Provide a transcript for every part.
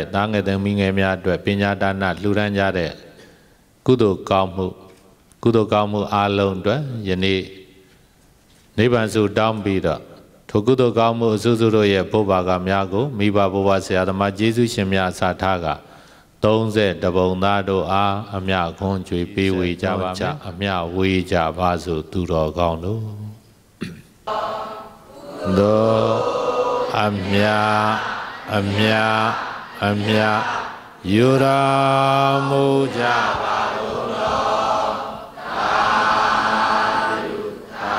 တဲ့သားငယ်သမီးငယ်များအတွက်ပညာဒါနလှူဒန်းကြတဲ့ကုသိုလ်ကောင်းမှုကုသိုလ်ကောင်းမှုအားလုံးအတွက်ယနေ့နိဗ္ဗာန်စုတောင်းပြီးတော့ထိုကုသိုလ်ကောင်းမှုအစုစုတို့ရဲ့ဘုဗ္ဗာကများကိုမိဘဘုရားဆရာသမားကျေးဇူးရှင်များအစာထားက30တပုံသားတို့အားအမြခွန်ကြွေပေးဝေကြပါမယ်အမြဝေကြပါစို့သူတော်ကောင်းတို့သောအမြအမြ အမြယူရာမူကြပါလို့တော်သာယုသာ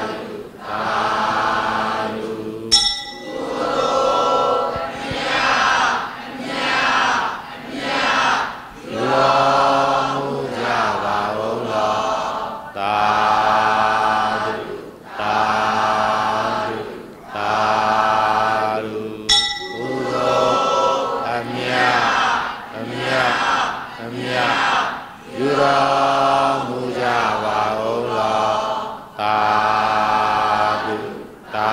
ယုသာယုကုသိုလ်အမြအမြအမြယူရာမူကြပါလို့တော်သာ အမြတ်အမြတ်ယူတော်မူကြပါဦးလောသာဓုသာ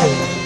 Bye.